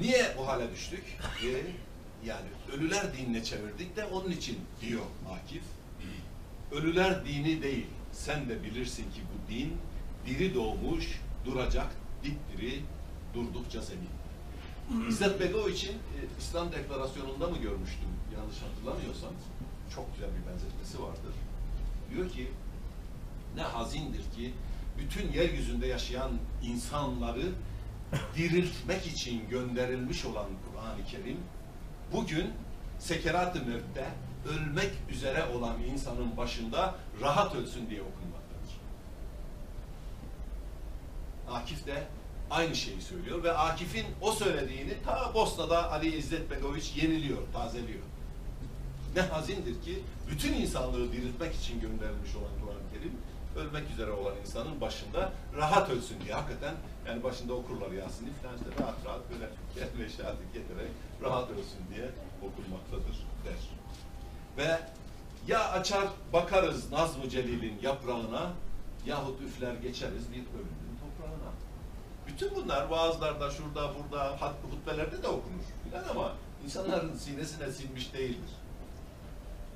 Niye bu hale düştük? Ee, yani ölüler dinine çevirdik de onun için diyor Akif. Ölüler dini değil. Sen de bilirsin ki bu din diri doğmuş, duracak, dipdiri, durdukça zemin. İzzet Begoviç'in e, İslam Deklarasyonu'nda mı görmüştüm yanlış hatırlamıyorsam çok güzel bir benzetmesi vardır. Diyor ki ne hazindir ki bütün yeryüzünde yaşayan insanları diriltmek için gönderilmiş olan Kur'an-ı Kerim bugün sekerat-ı mevtte ölmek üzere olan insanın başında rahat ölsün diye okunmaktadır. Akif de aynı şeyi söylüyor ve Akif'in o söylediğini ta Bosna'da Ali İzzet Begoviç yeniliyor, tazeliyor. Ne hazindir ki bütün insanlığı diriltmek için gönderilmiş olan Kur'an-ı Kerim ölmek üzere olan insanın başında rahat ölsün diye hakikaten yani başında okurlar Yasin'i falan işte rahat rahat böyle kelime şehadet getirerek rahat ölsün diye okunmaktadır der. Ve ya açar bakarız Nazm-ı Celil'in yaprağına yahut üfler geçeriz bir ölümün toprağına. Bütün bunlar vaazlarda, şurada, burada, hutbelerde de okunur filan ama insanların sinesine sinmiş değildir.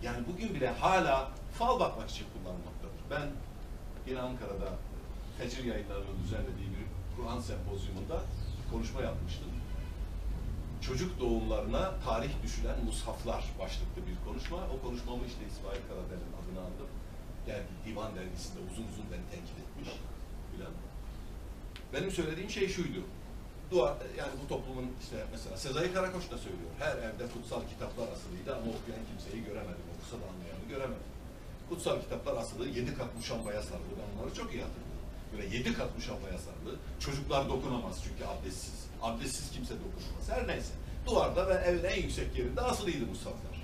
Yani bugün bile hala fal bakmak için kullanılmaktadır. Ben yine Ankara'da Fecir yayınlarının düzenlediği bir Kur'an sempozyumunda konuşma yapmıştım. Çocuk doğumlarına tarih düşülen mushaflar başlıklı bir konuşma. O konuşmamı işte İsmail Karaden'in adını aldım. Dergi, Divan dergisinde uzun uzun beni tenkit etmiş. Filan. Benim söylediğim şey şuydu. Dua, yani bu toplumun işte mesela Sezai Karakoç da söylüyor. Her evde kutsal kitaplar asılıydı ama okuyan kimseyi göremedim. Okusa da anlayanı göremedim. Kutsal kitaplar asılı, yedi kat muşambaya sarılı. Ben onları çok iyi hatırlıyorum. Böyle yedi kat muşambaya sarılı. Çocuklar dokunamaz çünkü abdestsiz. Abdestsiz kimse dokunamaz. Her neyse. Duvarda ve evin en yüksek yerinde asılıydı musaflar.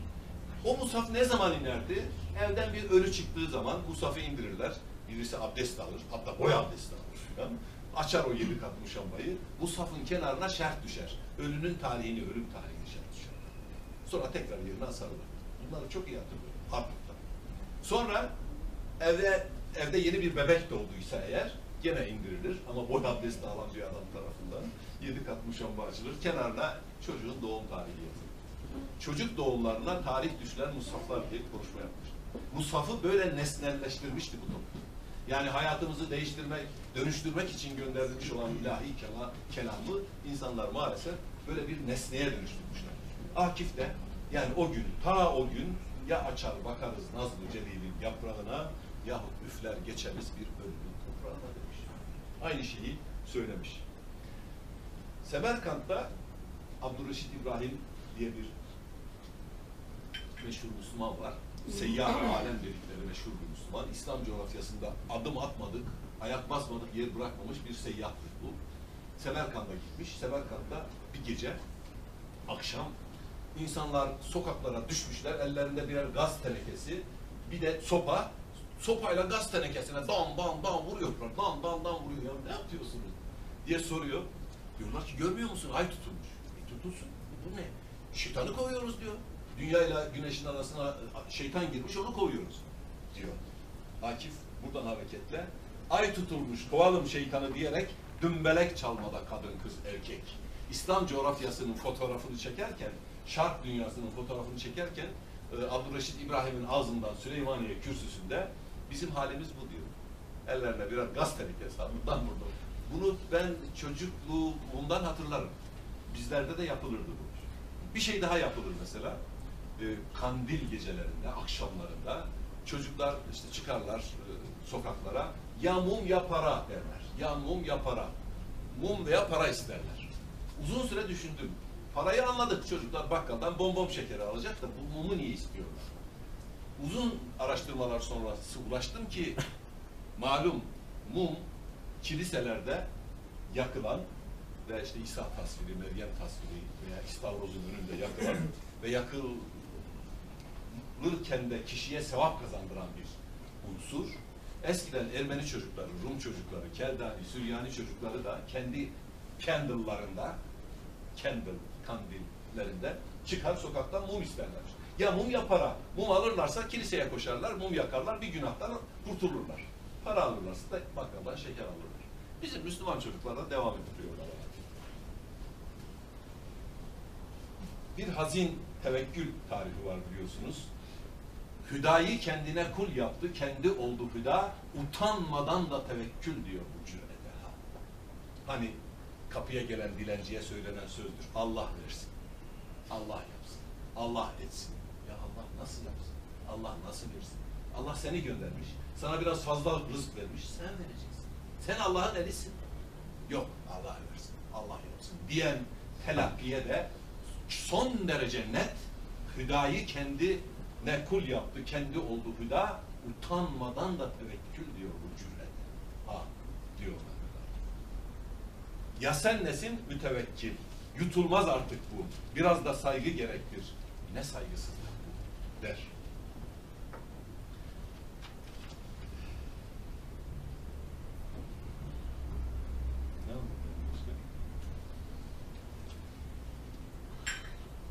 O musaf ne zaman inerdi? Evden bir ölü çıktığı zaman musafı indirirler. Birisi abdest alır, hatta boy abdesti alır filan. Açar o yedi kat muşambayı, musafın kenarına şerh düşer. Ölünün tarihini, ölüm tarihini şerh düşer. Sonra tekrar yerine asarlar. Bunları çok iyi hatırlıyorum. Harput'ta. Sonra evde evde yeni bir bebek doğduysa eğer gene indirilir ama boy abdesti alan bir adam tarafından yedi kat muşamba açılır. Kenarına çocuğun doğum tarihi yazılır. Çocuk doğumlarına tarih düşülen musaflar diye konuşma yapmış. Musafı böyle nesnelleştirmişti bu toplum. Yani hayatımızı değiştirmek, dönüştürmek için gönderilmiş olan ilahi kela, kelamı insanlar maalesef böyle bir nesneye dönüştürmüşler. Akif de yani o gün, ta o gün ya açar bakarız Nazlı Celil'in yaprağına yahut üfler geçeriz bir ölümün toprağına demiş. Aynı şeyi söylemiş. Semerkant'ta Abdurreşit İbrahim diye bir meşhur Müslüman var. Seyyah alem dedikleri meşhur bir Müslüman. İslam coğrafyasında adım atmadık, ayak basmadık, yer bırakmamış bir seyyahtır bu. Semerkant'a gitmiş. Semerkant'ta bir gece, akşam insanlar sokaklara düşmüşler. Ellerinde birer gaz tenekesi, bir de sopa. Sopayla gaz tenekesine dam dam dam vuruyorlar. Dam dam dam vuruyor. Ya ne yapıyorsunuz? diye soruyor. Diyorlar ki görmüyor musun? Ay tutulmuş. E tutulsun. Bu ne? Şeytanı kovuyoruz diyor. Dünyayla güneşin arasına şeytan girmiş onu kovuyoruz diyor. Akif buradan hareketle ay tutulmuş kovalım şeytanı diyerek dümbelek çalmada kadın kız erkek. İslam coğrafyasının fotoğrafını çekerken, şark dünyasının fotoğrafını çekerken e, Abdurreşit İbrahim'in ağzından Süleymaniye kürsüsünde bizim halimiz bu diyor. Ellerine birer gaz tenekesi buradan burada. Bunu ben çocukluğumdan hatırlarım. Bizlerde de yapılırdı bu. Bir şey daha yapılır mesela. E, kandil gecelerinde, akşamlarında çocuklar işte çıkarlar e, sokaklara. Ya mum ya para derler. Ya mum ya para. Mum veya para isterler. Uzun süre düşündüm. Parayı anladık çocuklar bakkaldan bonbon şekeri alacak da bu mumu niye istiyorlar? Uzun araştırmalar sonrası ulaştım ki malum mum kiliselerde yakılan ve işte İsa tasviri, Meryem tasviri veya İstavroz'un önünde yakılan ve yakılırken de kişiye sevap kazandıran bir unsur. Eskiden Ermeni çocukları, Rum çocukları, Keldani, Süryani çocukları da kendi candle'larında, candle, kandillerinde çıkar sokaktan mum isterler. Ya mum ya para. Mum alırlarsa kiliseye koşarlar, mum yakarlar, bir günahtan kurtulurlar. Para alırlarsa da bakkaldan şeker alırlar. Bizim Müslüman çocuklarla devam ettiriyorlar. Bir hazin tevekkül tarifi var biliyorsunuz. Hüdayı kendine kul yaptı, kendi oldu hüda, utanmadan da tevekkül diyor bu cürete. Hani kapıya gelen dilenciye söylenen sözdür. Allah versin, Allah yapsın, Allah etsin. Ya Allah nasıl yapsın? Allah nasıl versin? Allah seni göndermiş, sana biraz fazla rızık vermiş, sen vereceksin. Sen Allah'ın elisin. Yok, Allah versin, Allah yapsın diyen telakkiye de son derece net hüdayı kendi ne kul yaptı, kendi oldu hüda, utanmadan da tevekkül diyor bu cümlede. Ha, diyorlar. Ya sen nesin? Mütevekkil. Yutulmaz artık bu. Biraz da saygı gerektir. Ne saygısızlık bu der. Ne anlatayım başka?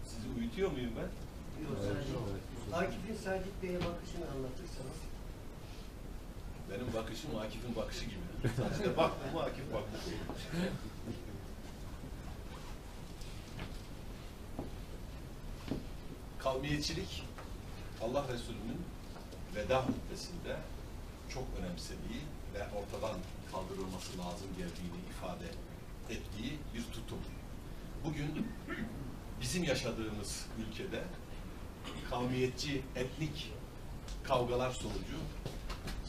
Sizi uyutuyor muyum ben? Yok, sadece- Akif'in Sacit Bey'e bakışını anlatırsanız. Benim bakışım Akif'in bakışı gibi. Sadece baktım mı Akif baktı. Kavmiyetçilik Allah Resulü'nün veda hutbesinde çok önemsediği ve ortadan kaldırılması lazım geldiğini ifade ettiği bir tutum. Bugün bizim yaşadığımız ülkede kavmiyetçi, etnik kavgalar sonucu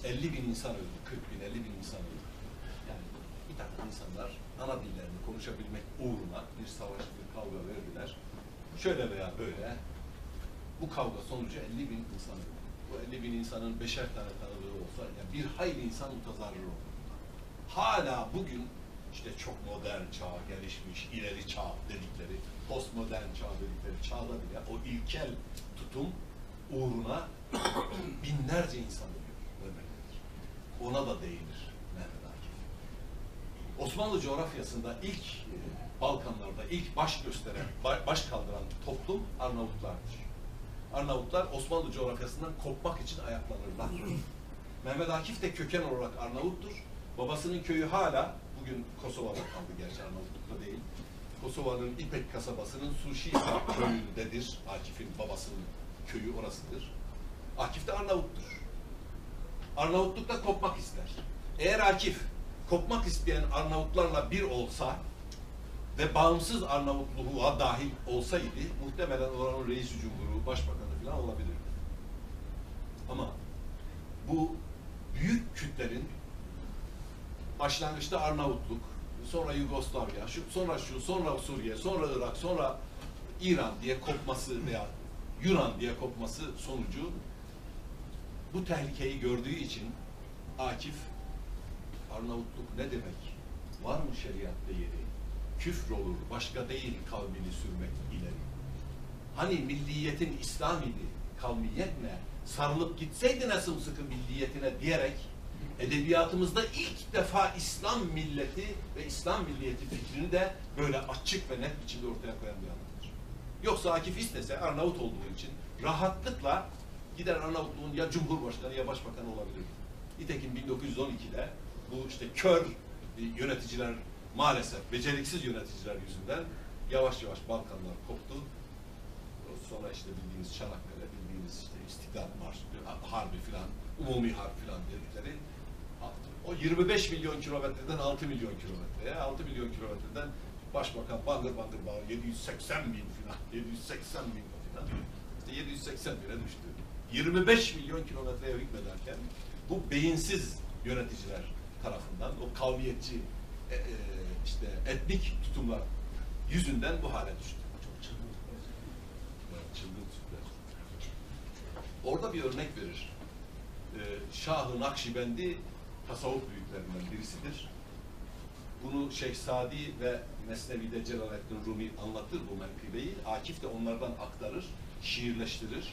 50 bin insan öldü, 40 bin, 50 bin insan öldü. Yani bir takım insanlar ana dillerini konuşabilmek uğruna bir savaş, bir kavga verdiler. Şöyle veya böyle bu kavga sonucu 50 bin insan öldü. Bu 50 bin insanın beşer tane tanıdığı olsa yani bir hayli insan mutazarrır oldu. Hala bugün işte çok modern çağ, gelişmiş, ileri çağ dedikleri, postmodern çağ dedikleri çağda bile o ilkel tutum uğruna binlerce insan ölüyor. Ona da değinir Mehmet Akif. Osmanlı coğrafyasında ilk e, Balkanlarda ilk baş gösteren, ba- baş kaldıran toplum Arnavutlardır. Arnavutlar Osmanlı coğrafyasından kopmak için ayaklanırlar. Mehmet Akif de köken olarak Arnavuttur. Babasının köyü hala, bugün Kosova'da kaldı gerçi Arnavutluk'ta değil. Kosova'nın İpek kasabasının Suşisa köyündedir. Akif'in babasının köyü orasıdır. Akif de Arnavuttur. Arnavutluk'ta kopmak ister. Eğer Akif kopmak isteyen Arnavutlarla bir olsa ve bağımsız Arnavutluğa dahil olsaydı muhtemelen oranın reisi cumhuru, başbakanı falan olabilirdi. Ama bu büyük kütlerin başlangıçta Arnavutluk, sonra Yugoslavya, şu, sonra şu, sonra Suriye, sonra Irak, sonra İran diye kopması veya Yunan diye kopması sonucu bu tehlikeyi gördüğü için Akif Arnavutluk ne demek? Var mı şeriatta yeri? Küfür olur, başka değil kavmini sürmek ileri. Hani milliyetin İslam idi, kavmiyet ne? Sarılıp gitseydi ne sımsıkı milliyetine diyerek edebiyatımızda ilk defa İslam milleti ve İslam milliyeti fikrini de böyle açık ve net biçimde ortaya koyan bir adamdır. Yoksa Akif istese Arnavut olduğu için rahatlıkla gider Arnavutluğun ya Cumhurbaşkanı ya Başbakanı olabilir. Nitekim 1912'de bu işte kör yöneticiler maalesef beceriksiz yöneticiler yüzünden yavaş yavaş Balkanlar koptu. Sonra işte bildiğiniz Çanakkale, bildiğiniz işte İstiklal Marşı, Harbi filan, Umumi Harp filan dedikleri o 25 milyon kilometreden 6 milyon kilometreye, 6 milyon kilometreden Başbakan bangır bangır bağır 780 bin filan, 780 bin filan, işte 780 bine düştü. 25 milyon kilometreye hükmederken bu beyinsiz yöneticiler tarafından o kavmiyetçi e, e, işte etnik tutumlar yüzünden bu hale düştü. Çok çılgın. Evet, çılgın. Orada bir örnek verir. Ee, Şah-ı Nakşibendi tasavvuf büyüklerinden birisidir. Bunu Şeyh Sadi ve Mesnevi'de Celaleddin Rumi anlatır bu menkıbeyi. Akif de onlardan aktarır, şiirleştirir.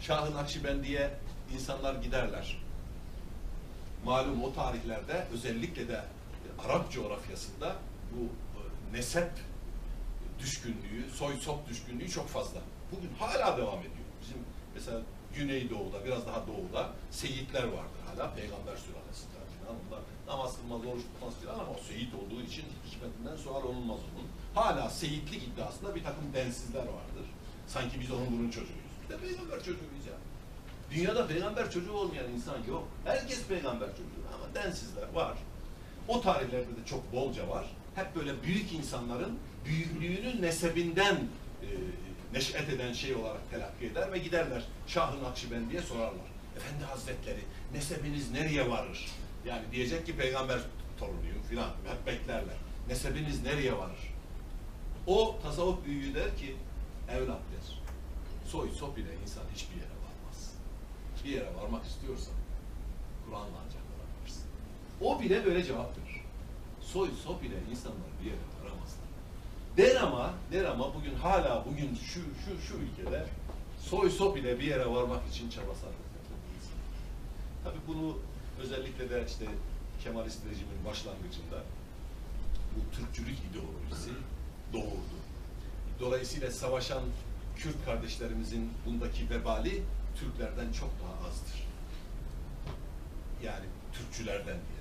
Şah-ı Nakşibendi'ye insanlar giderler. Malum o tarihlerde özellikle de Arap coğrafyasında bu e, nesep düşkünlüğü, soy sop düşkünlüğü çok fazla. Bugün hala devam ediyor. Bizim mesela Güneydoğu'da, biraz daha doğuda seyitler vardır hala peygamber sülalesinden falan. Onlar namaz kılmaz, oruç tutmaz filan ama o seyit olduğu için hikmetinden sual olunmaz onun. hala seyitlik iddiasında bir takım densizler vardır. Sanki biz onun bunun çocuğuyuz. Biz de peygamber çocuğuyuz ya. Dünyada peygamber çocuğu olmayan insan yok. Herkes peygamber çocuğu ama densizler var. O tarihlerde de çok bolca var. Hep böyle büyük insanların büyüklüğünü nesebinden e, neş'et eden şey olarak telakki eder ve giderler Şah-ı Nakşibendi'ye sorarlar. Efendi Hazretleri nesebiniz nereye varır? Yani diyecek ki peygamber torunuyum filan. Hep beklerler. Nesebiniz nereye varır? O tasavvuf büyüğü der ki evlat der. Soy sop ile insan hiçbir yere varmaz. Bir yere varmak istiyorsan Kur'an'la ancak varabilirsin. O bile böyle cevap verir. Soy sop ile insanlar bir yere varamazlar. Der ama, der ama bugün hala bugün şu şu şu ülkede soy sop ile bir yere varmak için çaba sarf. Tabii bunu özellikle de işte Kemalist rejimin başlangıcında bu Türkçülük ideolojisi doğurdu. Dolayısıyla savaşan Kürt kardeşlerimizin bundaki vebali Türklerden çok daha azdır. Yani Türkçülerden diye.